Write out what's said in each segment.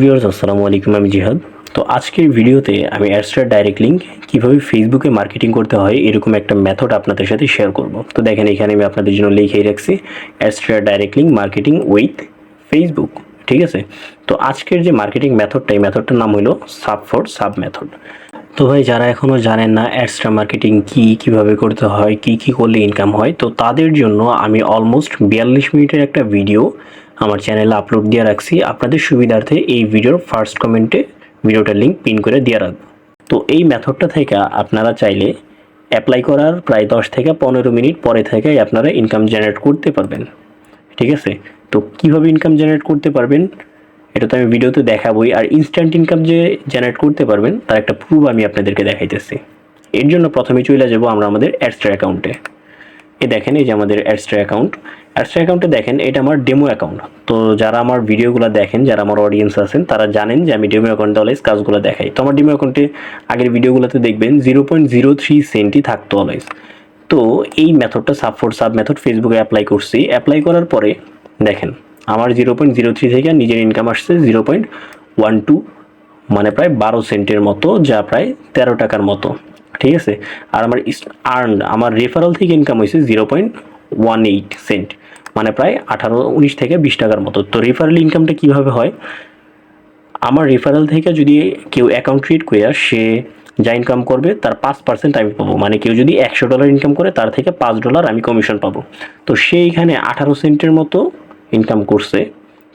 Viewers আসসালামু আলাইকুম, আমি জিহাদ। তো আজকের ভিডিওতে আমি অ্যাডস্টার ডাইরেক্ট লিঙ্ক কীভাবে ফেসবুকে মার্কেটিং করতে হয়, এরকম একটা মেথড আপনাদের সাথে শেয়ার করব। তো দেখেন, এখানে আমি আপনাদের জন্য লিখেই রাখছি Adstar direct link marketing with Facebook ঠিক আছে? তো আজকের যে মার্কেটিং মেথডটা এই মেথডটার নাম হলো সাব ফর সাব মেথড তো ভাই, যারা এখনও জানেন না অ্যাডস্ট্রা মার্কেটিং কি, কীভাবে করতে হয়, কি কি করলে ইনকাম হয়, তো তাদের জন্য আমি অলমোস্ট বিয়াল্লিশ মিনিটের একটা ভিডিও আমার চ্যানেলে আপলোড দিয়ে রাখছি। আপনাদের সুবিধার্থে এই ভিডিওর ফার্স্ট কমেন্টে ভিডিওটার লিঙ্ক পিন করে দিয়ে রাখব। তো এই মেথডটা থেকে আপনারা চাইলে অ্যাপ্লাই করার প্রায় দশ থেকে পনেরো মিনিট পরে থেকে আপনারা ইনকাম জেনারেট করতে পারবেন। ঠিক আছে? তো কীভাবে ইনকাম জেনারেট করতে পারবেন? এটা তো আমি ভিডিওতে দেখাবই। আর ইনস্ট্যান্ট ইনকাম যে জেনারেট করতে পারবেন, তার একটা প্রুফ আমি আপনাদেরকে দেখাইতেছি। এর জন্য প্রথমে চলে যাব আমরা আমাদের অ্যাডস্টার অ্যাকাউন্টে এ দেখেন এই যে আমাদের অ্যাডস্ট্রা অ্যাকাউন্ট অ্যাডস্টার অ্যাকাউন্টে দেখেন, এটা আমার ডেমো অ্যাকাউন্ট তো যারা আমার ভিডিওগুলো দেখেন, যারা আমার অডিয়েন্স আছেন, তারা জানেন যে আমি ডেমো অ্যাকাউন্টে অলওয়েজ কাজগুলো দেখাই। তো আমার ডেমো অ্যাকাউন্টে আগের ভিডিওগুলোতে দেখবেন জিরো পয়েন্ট জিরো থ্রি সেন্টই থাকতো অলওয়েজ তো এই মেথডটা সাব ফোর সাব মেথড ফেসবুকে অ্যাপ্লাই করছি। অ্যাপ্লাই করার পরে দেখেন, আমার জিরো পয়েন্ট জিরো থ্রি থেকে নিজের ইনকাম আসছে জিরো পয়েন্ট ওয়ান টু মানে প্রায় বারো সেন্টের মতো, যা প্রায় তেরো টাকার মতো। ঠিক আছে? আর আমার আর্ন আমার রেফারেল থেকে ইনকাম হয়েছে zero point one eight cent মানে প্রায় আঠারো, উনিশ থেকে বিশ টাকার মতো। তো রেফারেল ইনকামটা কীভাবে হয়? আমার রেফারেল থেকে যদি কেউ অ্যাকাউন্ট ক্রিয়েট করে, সে যা ইনকাম করবে, তার পাঁচ পার্সেন্ট আমি পাবো। মানে কেউ যদি একশো ডলার ইনকাম করে, তার থেকে পাঁচ ডলার আমি কমিশন পাবো। তো সে এখানে আঠারো সেন্টের মতো ইনকাম করছে।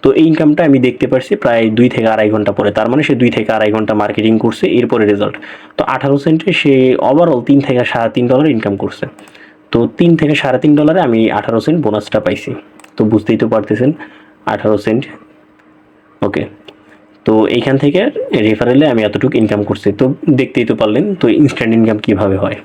তো এই ইনকামটা আমি দেখতে পারছি প্রায় দুই থেকে আড়াই ঘণ্টা পরে। তার মানে সে দুই থেকে আড়াই ঘণ্টা মার্কেটিং করছে, এরপরে রেজাল্ট তো আঠারো সেন্টে সে ওভারঅল তিন থেকে সাড়ে তিন ডলার ইনকাম করছে। তো তিন থেকে সাড়ে তিন ডলারে আমি আঠারো সেন্ট বোনাসটা পাইছি। তো বুঝতেই তো পারতেছেন, আঠারো সেন্ট ওকে তো এইখান থেকে রেফারেলে আমি এতটুকু ইনকাম করছি। তো দেখতেই তো পারলেন, তো ইনস্ট্যান্ট ইনকাম কীভাবে হয়?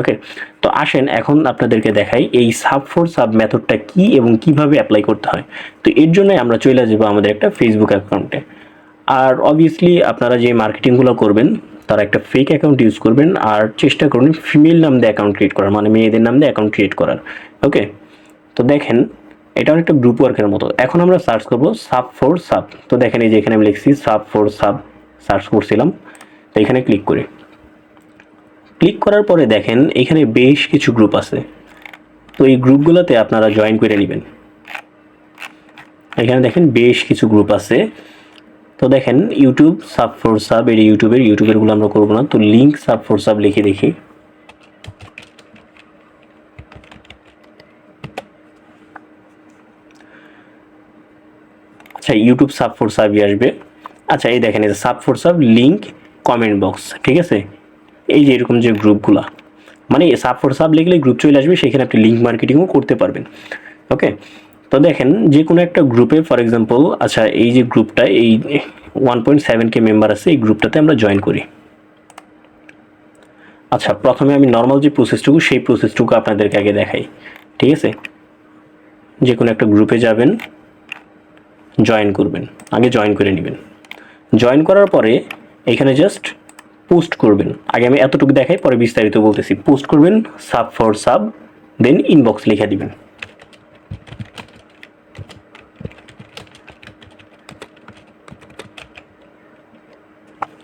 ওকে তো আসেন, এখন আপনাদেরকে দেখাই এই সাব ফোর সাব মেথডটা কি এবং কীভাবে অ্যাপ্লাই করতে হয়। তো এর জন্য আমরা চলে যাব আমাদের একটা ফেসবুক অ্যাকাউন্টে আর অবভিয়াসলি আপনারা যে মার্কেটিংগুলো করবেন, তারা একটা ফেক অ্যাকাউন্ট ইউজ করবেন আর চেষ্টা করুন ফিমেল নাম দিয়ে অ্যাকাউন্ট ক্রিয়েট করার মানে মেয়েদের নাম দিয়ে অ্যাকাউন্ট ক্রিয়েট করার। ওকে তো দেখেন এটা অনেকটা গ্রুপ ওয়ার্কের মতো। এখন আমরা সার্চ করব সাব ফোর সাব তো দেখেন এই যে এখানে আমি লিখছি সাব ফোর সাব সার্চ করছিলাম। তো এখানে ক্লিক করি। ক্লিক করার পরে দেখেন এখানে বেশ কিছু গ্রুপ আছে। তো এই গ্রুপগুলোতে আপনারা জয়েন করে নেবেন। এখানে দেখেন বেশ কিছু গ্রুপ আছে। তো দেখেন ইউটিউব সাব ফোর সাব এর ইউটিউবের ইউটিউবেরগুলো আমরা করব না। তো লিঙ্ক সাব ফোর সাব লিখে দেখি। আচ্ছা ইউটিউব সাব ফোর সাবই আসবে। আচ্ছা এই দেখেন এই sub for sub link comment box ঠিক আছে? এই যে এরকম যে গ্রুপগুলো মানে সাব ফোর সাব লিখলে গ্রুপ চলে আসবে, সেখানে আপনি লিঙ্ক মার্কেটিংও করতে পারবেন ওকে তো দেখেন যে কোনো একটা গ্রুপে ফর এক্সাম্পল আচ্ছা এই যে গ্রুপটা এই one point seven K member আছে, এই গ্রুপটাতে আমরা জয়েন করি। আচ্ছা প্রথমে আমি নর্মাল যে প্রসেসটুকু সেই প্রসেসটুকু আপনাদেরকে আগে দেখাই, ঠিক আছে? যে কোনো একটা গ্রুপে যাবেন জয়েন করবেন, আগে জয়েন করে নেবেন। জয়েন করার পরে, এখানে জাস্ট পোস্ট করবেন। আগে আমি এতটুকু দেখাই, পরে বিস্তারিত বলতেছি। পোস্ট করবেন সাব ফর সাব দেন ইনবক্স লিখে দিবেন।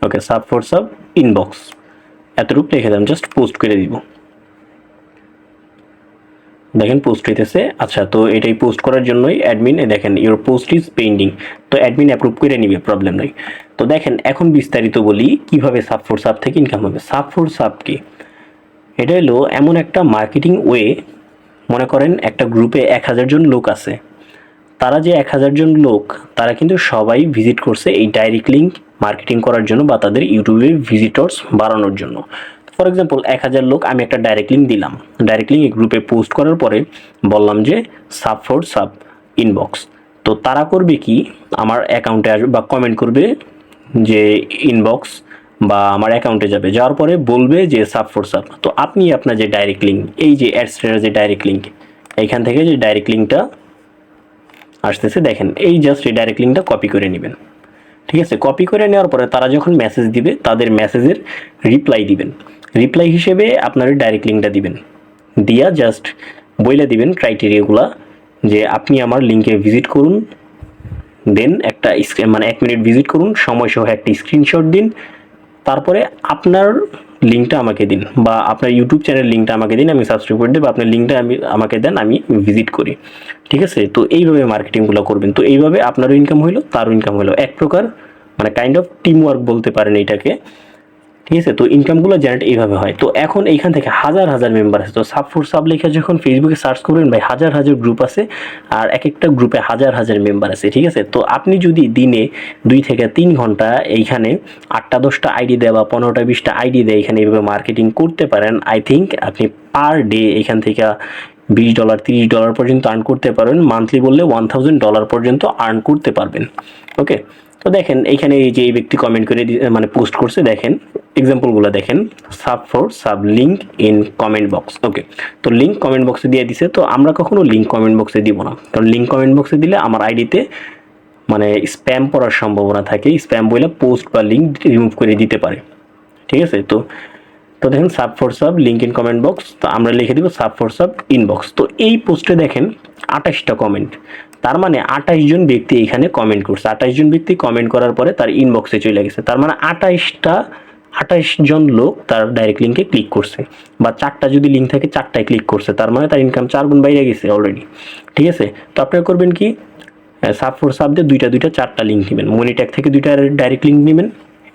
Okay sub for sub inbox এতটুকু লিখে দিলাম জাস্ট পোস্ট করে দিব। দেখেন পোস্ট হইতেছে। আচ্ছা তো এটাই পোস্ট করার জন্যই অ্যাডমিন দেখেন ইউর পোস্ট ইজ পেন্ডিং তো অ্যাডমিন অ্যাপ্রুভ করে নিবে প্রবলেম নেই। তো দেখেন, এখন বিস্তারিত বলি, কীভাবে সাব ফোর সাব থেকে ইনকাম হবে। সাব ফোর সাব কি? এটা হলো এমন একটা মার্কেটিং ওয়ে মনে করেন একটা গ্রুপে এক হাজার জন লোক আছে। তারা যে এক হাজার জন লোক, তারা কিন্তু সবাই ভিজিট করছে এই ডাইরেক্ট লিঙ্ক মার্কেটিং করার জন্য বা তাদের ইউটিউবে ভিজিটর্স বাড়ানোর জন্য। ফর এক্সাম্পল এক হাজার লোক আমি একটা ডাইরেক্ট লিঙ্ক দিলাম। ডাইরেক্ট লিঙ্ক গ্রুপে পোস্ট করার পরে বললাম যে সাব ফর সাব ইনবক্স তো তারা করবে কি? আমার অ্যাকাউন্টে আসবে বা কমেন্ট করবে যে ইনবক্স বা আমার অ্যাকাউন্টে যাবে। যাওয়ার পরে বলবে যে সাব ফর সাব তো আপনি আপনার যে ডাইরেক্ট লিঙ্ক এই যে অ্যাডস্টের যে ডাইরেক্ট লিঙ্ক এইখান থেকে যে ডাইরেক্ট লিঙ্কটা আসতেছে, দেখেন, এই জাস্ট এই ডাইরেক্ট লিঙ্কটা কপি করে নেবেন। ঠিক আছে? কপি করে নেওয়ার পরে তারা যখন মেসেজ দিবে, তাদের মেসেজের রিপ্লাই দিবেন। রিপ্লাই হিসেবে আপনার ডাইরেক্ট লিঙ্কটা দিবেন। দিয়া জাস্ট বইলে দিবেন ক্রাইটেরিয়াগুলা যে আপনি আমার লিঙ্কে ভিজিট করুন দেন একটা মানে এক মিনিট ভিজিট করুন সময় সহ একটা স্ক্রিনশট দিন, তারপরে আপনার লিঙ্কটা আমাকে দিন বা আপনার ইউটিউব চ্যানেল লিঙ্কটা আমাকে দিন, আমি সাবস্ক্রাইব করে দেবো, আপনার লিঙ্কটা আমি, আমাকে দেন, আমি ভিজিট করি। ঠিক আছে? তো এইভাবে মার্কেটিংগুলো করবেন। তো এইভাবে আপনারও ইনকাম হইল, তারও ইনকাম হইল। এক প্রকার মানে কাইন্ড অফ টিম ওয়ার্ক বলতে পারেন এইটাকে। ঠিক আছে? তো ইনকামগুলো জেনারেট এইভাবে হয়। তো এখন এইখান থেকে হাজার হাজার মেম্বার আছে। তো সাব সাব লেখা যখন ফেসবুকে সার্চ করবেন, ভাই, হাজার হাজার গ্রুপ আছে আর এক একটা গ্রুপে হাজার হাজার মেম্বার আছে, ঠিক আছে? তো আপনি যদি দিনে দুই থেকে তিন ঘণ্টা এইখানে আটটা, দশটা আইডি দেয় বা পনেরোটা, বিশটা আইডি দেয়, এখানে এইভাবে মার্কেটিং করতে পারেন আই থিঙ্ক আপনি পার ডে এখান থেকে বিশ ডলার তিরিশ ডলার পর্যন্ত আর্ন করতে পারবেন। মান্থলি বললে ওয়ান থাউজেন্ড ডলার পর্যন্ত আর্ন করতে পারবেন। ওকে তো দেখেন, এইখানে এই যে এই ব্যক্তি কমেন্ট করে মানে পোস্ট করছে, দেখেন এক্সাম্পলগুলো দেখেন sub for sub link in comment box okay তো লিঙ্ক কমেন্ট বক্সে দিয়ে দিছে, তো আমরা কখনো লিঙ্ক কমেন্ট বক্সে দিব না। কারণ লিঙ্ক কমেন্ট বক্সে দিলে আমার আইডিতে মানে স্প্যাম পড়ার সম্ভাবনা থাকে স্প্যাম বইলে পোস্ট বা লিঙ্ক রিমুভ করে দিতে পারে। ঠিক আছে? তো তো দেখেন sub for sub link in comment box তো আমরা লিখে দিব সাব ফর সাব ইনবক্স তো এই পোস্টে দেখেন, আঠাশটা কমেন্ট তার মানে আঠাশ জন ব্যক্তি এখানে কমেন্ট করছে। আঠাশ জন ব্যক্তি কমেন্ট করার পরে তার ইনবক্সে চলে গেছে। তার মানে আঠাশটা, আঠাশ জন লোক তার ডাইরেক্ট লিঙ্কে ক্লিক করছে। বা চারটা যদি লিঙ্ক থাকে, চারটায় ক্লিক করছে। তার মানে তার ইনকাম চার গুণ বাইরে গেছে অলরেডি ঠিক আছে? তো আপনারা করবেন কি? সাব ফোর সাব দিয়ে দুইটা দুইটা, চারটা লিঙ্ক নেবেন। মনিট্যাগ থেকে দুইটা ডাইরেক্ট লিঙ্ক নেবেন।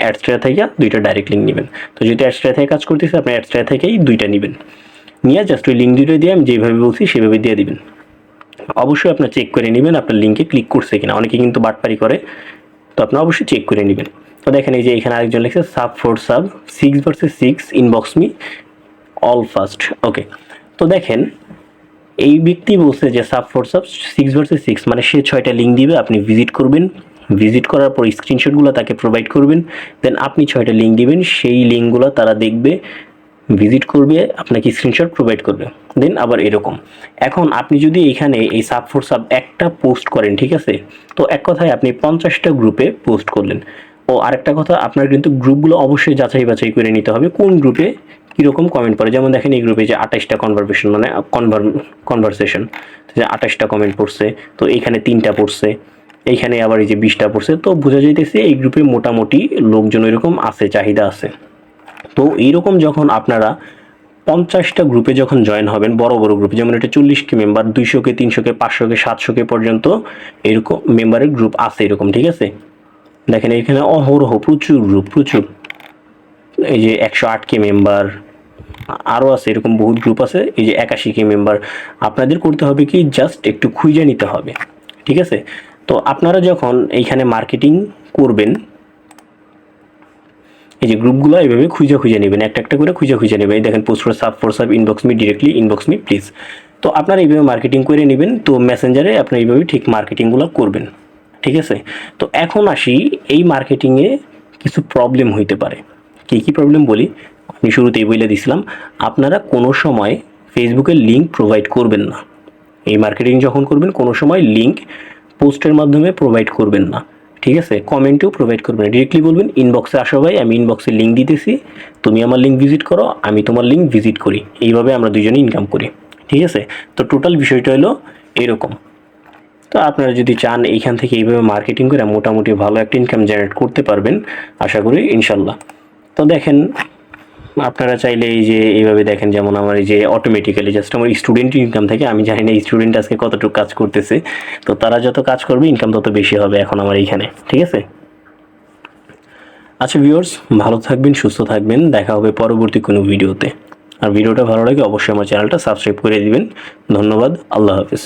অ্যাডস্ট্রা থেকে দুইটা ডাইরেক্ট লিঙ্ক নেবেন। তো যদি অ্যাডস্ট্রা থেকে কাজ করতেছে, আপনি অ্যাডস্ট্রা থেকেই দুইটা নেবেন। নিয়ে জাস্ট ওই লিঙ্ক দুটো দিয়ে আমি যেভাবে বলছি, সেভাবে দিয়ে দিবেন। অবশ্যই আপনার চেক করে নেবেন, আপনার লিঙ্কে ক্লিক করছে কিনা। অনেকে কিন্তু বাটপারি করে, তো আপনি অবশ্যই চেক করে নেবেন। তো দেখেন এই যে এখানে আরেকজন লিখছে, sub for sub six versus six inbox me all first okay তো দেখেন, এই ব্যক্তি বলছে যে sub for sub six versus six মানে সে ছয়টা লিঙ্ক দিবে, আপনি ভিজিট করবেন। ভিজিট করার পর স্ক্রিনশটগুলো তাকে প্রোভাইড করবেন। দেন আপনি ছয়টা লিঙ্ক দিবেন, সেই লিঙ্কগুলো তারা দেখবে। ভিজিট করবে, আপনাকে স্ক্রিনশট প্রোভাইড করবে। দেন আবার এরকম। এখন আপনি যদি এখানে এই সাব ফোর সাব একটা পোস্ট করেন, ঠিক আছে? তো এক কথায় আপনি পঞ্চাশটা গ্রুপে পোস্ট করলেন। ও আরেকটা কথা, আপনার কিন্তু গ্রুপগুলো অবশ্যই যাচাই বাছাই করে নিতে হবে, কোন গ্রুপে কীরকম কমেন্ট পড়ে। যেমন দেখেন এই গ্রুপে যে আঠাশটা কনভারসেশন মানে কনভার কনভারসেশন যে আঠাশটা কমেন্ট পড়ছে, তো এইখানে তিনটা পড়ছে এইখানে আবার এই যে বিশটা পড়ছে, তো বোঝা যাইতেছে এই গ্রুপে মোটামুটি লোকজন এরকম আছে, চাহিদা আছে। তো এইরকম যখন আপনারা পঞ্চাশটা গ্রুপে যখন জয়েন হবেন, বড় বড় গ্রুপে যেমন এটা চল্লিশ কে মেম্বার দুইশোকে, তিনশোকে, পাঁচশোকে, সাতশোকে পর্যন্ত এরকম মেম্বারের গ্রুপ আছে এরকম, ঠিক আছে? দেখেন এখানে অহরহ প্রচুর গ্রুপ প্রচুর। এই যে একশো আট কে মেম্বার আরও আছে এরকম বহুত গ্রুপ আছে, এই যে একাশি কে মেম্বার আপনাদের করতে হবে কি? জাস্ট একটু খুঁজে নিতে হবে, ঠিক আছে? তো আপনারা যখন এইখানে মার্কেটিং করবেন এই যে গ্রুপগুলো এইভাবে খুঁজে খুঁজে নেবেন, একটা একটা করে খুঁজে খুঁজে নেবেন। এই দেখেন post for sub for sub inbox me directly inbox me please তো আপনারা এইভাবে মার্কেটিং করে নেবেন, তো মেসেঞ্জারে আপনারা এইভাবে ঠিক মার্কেটিংগুলো করবেন, ঠিক আছে? তো এখন আসি, এই মার্কেটিংয়ে কিছু প্রবলেম হইতে পারে। কী কী প্রবলেম বলি? আমি শুরুতেই বলে দিছিলাম, আপনারা কোনো সময় ফেসবুকের লিঙ্ক প্রোভাইড করবেন না। এই মার্কেটিং যখন করবেন, কোনো সময় লিঙ্ক পোস্টের মাধ্যমে প্রোভাইড করবেন না। ঠিক আছে? কমেন্টেও প্রোভাইড করবেন। ডিরেক্টলি বলবেন ইনবক্সে আসো ভাই, আমি ইনবক্সে লিঙ্ক দিতেছি। তুমি আমার লিঙ্ক ভিজিট করো, আমি তোমার লিঙ্ক ভিজিট করি। এইভাবে আমরা দুজনে ইনকাম করি। ঠিক আছে? তো টোটাল বিষয়টা হলো এরকম। তো আপনারা যদি চান এইখান থেকে এইভাবে মার্কেটিং করে মোটামুটি ভালো একটা ইনকাম জেনারেট করতে পারবেন, আশা করি ইনশাল্লাহ। তো দেখেন আপনারা চাইলে এই যে এইভাবে দেখেন, যেমন আমার এই যে অটোমেটিক্যালি জাস্ট আমার স্টুডেন্ট ইনকাম থেকে, আমি জানি না স্টুডেন্ট আজকে কতটুকু কাজ করতেছে। তো তারা যত কাজ করবে ইনকাম তত বেশি হবে এখন আমার এইখানে, ঠিক আছে? আচ্ছা ভিউয়ার্স ভালো থাকবেন, সুস্থ থাকবেন, দেখা হবে পরবর্তী কোনো ভিডিওতে। আর ভিডিওটা ভালো লাগে, অবশ্যই আমার চ্যানেলটা সাবস্ক্রাইব করে দিবেন। ধন্যবাদ, আল্লাহ হাফিজ।